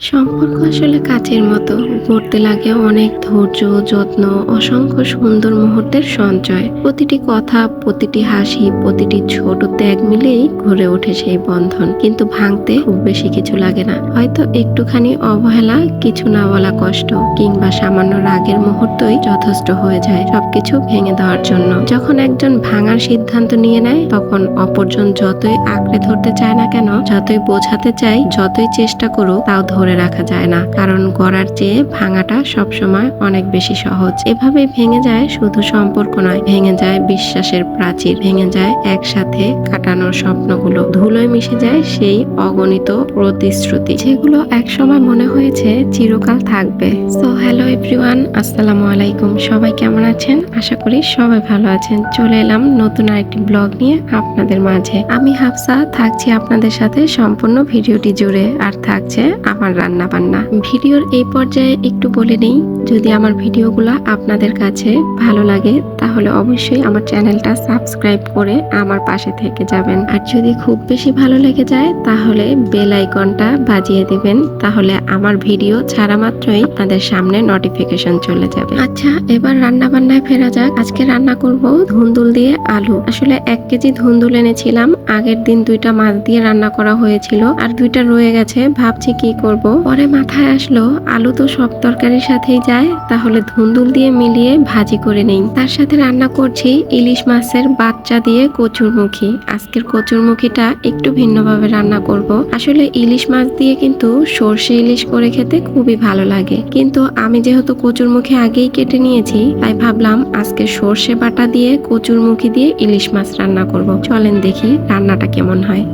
সম্পর্ক আসলে কাচের মতো। গড়তে লাগে অনেক ধৈর্য, যত্ন, অসংখ্য সুন্দর মুহূর্তের সঞ্চয়। প্রতিটি কথা, প্রতিটি হাসি, প্রতিটি ছোট ত্যাগ মিলেই ঘুরে ওঠে সেই বন্ধন। কিন্তু ভাঙতে খুব বেশি কিছু লাগে না। হয়তো একটুখানি অবহেলা, কিছু না বলা কষ্ট, কিংবা সামান্য রাগের মুহূর্তই যথেষ্ট হয়ে যায় সবকিছু ভেঙে দেওয়ার জন্য। যখন একজন ভাঙার সিদ্ধান্ত নিয়ে নেয়, তখন অপরজন যতই আঁকড়ে ধরতে চায় না কেন, যতই বোঝাতে চায়, যতই চেষ্টা করুক, তাও ধরে রাখা যায় না। কারণ গড়ার চেয়ে ভাঙাটা সবসময় অনেক বেশি সহজ। এভাবে ভেঙে যায় শুধু সম্পর্ক নয়, ভেঙে যায় বিশ্বাসের প্রাচীর, ভেঙে যায় একসাথে কাটানোর স্বপ্নগুলো। ধুলোয় মিশে যায় সেই অগণিত প্রতিশ্রুতি, যেগুলো একসময় মনে হয়েছে চিরকাল থাকবে। সো হ্যালো এভরিওয়ান আসসালামু আলাইকুম। সবাই কেমন আছেন? আশা করি সবাই ভালো আছেন। চলে এলাম নতুন আরেকটি ব্লগ নিয়ে আপনাদের মাঝে। আমি হাফসা, থাকছি আপনাদের সাথে সম্পূর্ণ ভিডিওটি জুড়ে। আর থাকছে আমার রান্না বান্না ভিডিওর এই পর্যায়ে একটু বলে নেই, যদি আমার ভিডিওগুলো আপনাদের কাছে ভালো লাগে, তাহলে অবশ্যই আমার চ্যানেলটা সাবস্ক্রাইব করে আমার পাশে থেকে যাবেন। আর যদি খুব বেশি ভালো লেগে যায়, তাহলে বেল আইকনটা বাজিয়ে দিবেন, তাহলে আমার ভিডিও ছাড়া মাত্রই আপনাদের সামনে নোটিফিকেশন চলে যাবে। আচ্ছা এবার রান্না বান্নায় ফেরা যাক। আজকে রান্না করব ধুন্দুল দিয়ে আলু। আসলে এক কেজি ধুন্দুল এনেছিলাম। আগের দিন দুইটা মাছ দিয়ে রান্না করা হয়েছিল, আর দুইটা রয়ে গেছে। ভাবছি কি করব? পরে মাথায় আসলো, আলু তো সব তরকারির সাথেই যায়, তাহলে ধুন্দুল দিয়ে মিলিয়ে ভাজি করে নেই। তার সাথে রান্না করছি ইলিশ মাছের বাচ্চা দিয়ে কচুরমুখী আজকের কচুরমুখীটা একটু ভিন্নভাবে রান্না করব। আসলে ইলিশ মাছ দিয়ে কিন্তু সর্ষে ইলিশ করে খেতে খুবই ভালো লাগে। কিন্তু আমি যেহেতু কচুরমুখী আগেই কেটে নিয়েছি, তাই ভাবলাম আজকে সর্ষে বাটা দিয়ে কচুরমুখী দিয়ে ইলিশ মাছ রান্না করব। চলেন দেখি রান্নাটা কেমন হয়।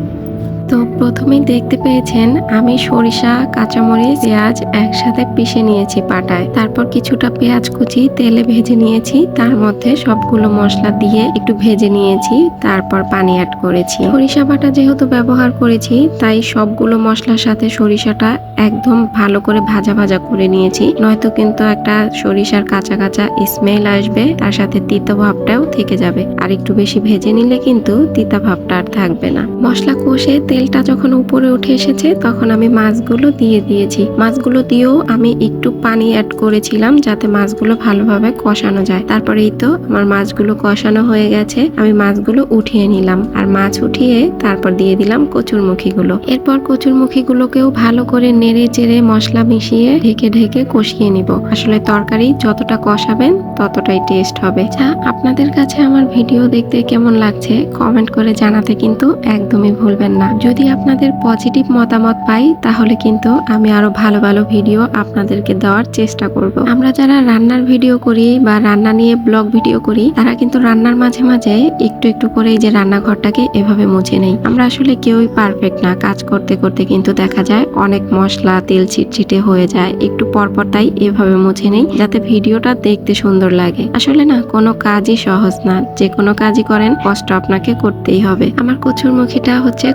তো প্রথমেই দেখতে পেয়েছেন, আমি সরিষা, কাঁচামরিচ, পেঁয়াজ একসাথে পিষে নিয়েছি পাটায়। তারপর কিছুটা পেঁয়াজ কুচি তেলে ভেজে নিয়েছি, তার মধ্যে সবগুলো মশলা দিয়ে একটু ভেজে নিয়েছি, তারপর পানি অ্যাড করেছি। সরিষা বাটা যেহেতু ব্যবহার করেছি, তাই সবগুলো মশলার সাথে সরিষাটা একদম ভালো করে ভাজা ভাজা করে নিয়েছি। নয়তো কিন্তু একটা সরিষার কাঁচা কাঁচা স্মেল আসবে, তার সাথে তিতো ভাবটাও থেকে যাবে। আর একটু বেশি ভেজে নিলে কিন্তু তিতা ভাবটা আর থাকবে না। মশলা কষে তেলটা যখন উপরে উঠে এসেছে, তখন আমি মাছগুলো দিয়ে দিয়েছি। মাছগুলো দিয়েও আমি একটু পানি অ্যাড করেছিলাম যাতে মাছগুলো ভালোভাবে কষানো যায়। তারপরেই তো আমার মাছগুলো কষানো হয়ে গেছে, আমি মাছগুলো উঠিয়ে নিলাম। আর মাছ উঠিয়ে তারপর দিয়ে দিলাম কচুরমুখীগুলো। এরপর কচুরমুখীগুলোকেও ভালো করে নেড়ে চেড়ে মশলা মিশিয়ে ঢেকে ঢেকে কষিয়ে নিব। আসলে তরকারি যতটা কষাবেন, ততটাই টেস্ট হবে। যা আপনাদের কাছে আমার ভিডিও দেখতে কেমন লাগছে? কমেন্ট করে জানাতে কিন্তু একদমই ভুলবেন না। যদি আপনাদের পজিটিভ মতামত পাই, তাহলে কিন্তু আমি আরও ভালো ভালো ভিডিও আপনাদেরকে দেওয়ার চেষ্টা করব। আমরা যারা রান্নার ভিডিও করি বা রান্না নিয়ে ব্লগ ভিডিও করি, তারা কিন্তু রান্নার মাঝে মাঝে একটু একটু করে এই যে রান্নাঘরটাকে এভাবে মুছে নেই। আমরা আসলে কেউই পারফেক্ট না। কাজ করতে করতে কিন্তু দেখা যায় অনেক মশলা, তেল ছিটছিটে হয়ে যায়। একটু পরপর তাই এভাবে মুছে নেই, যাতে ভিডিওটা দেখতে সুন্দর লাগে। আসলে না, কোনো কাজই সহজ না। যে কোনো কাজই করেন, কষ্ট আপনাকে করতেই হবে। আমার কচুরমুখীটা হচ্ছে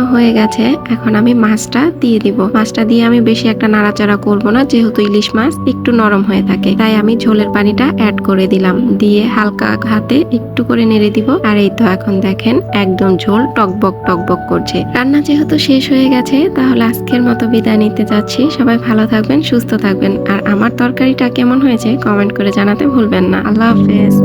কষানো হয়ে গেছে, এখন আমি মাছটা দিয়ে দিব। মাছটা দিয়ে আমি বেশি একটা নাড়াচাড়া করব না, যেহেতু ইলিশ মাছ একটু নরম হয়ে থাকে। তাই আমি ঝোলের পানিটা অ্যাড করে দিলাম। দিয়ে হালকা হাতে একটু করে নেড়ে দিব। আর এই তো এখন দেখেন, একদম ঝোল টকবক টকবক করছে। রান্না যেহেতু শেষ হয়ে গেছে, তাহলে আজকের মতো বিদায় নিতে যাচ্ছি। সবাই ভালো থাকবেন, সুস্থ থাকবেন। আর আমার তরকারিটা কেমন হয়েছে কমেন্ট করে জানাতে ভুলবেন না। আল্লাহ হাফেজ।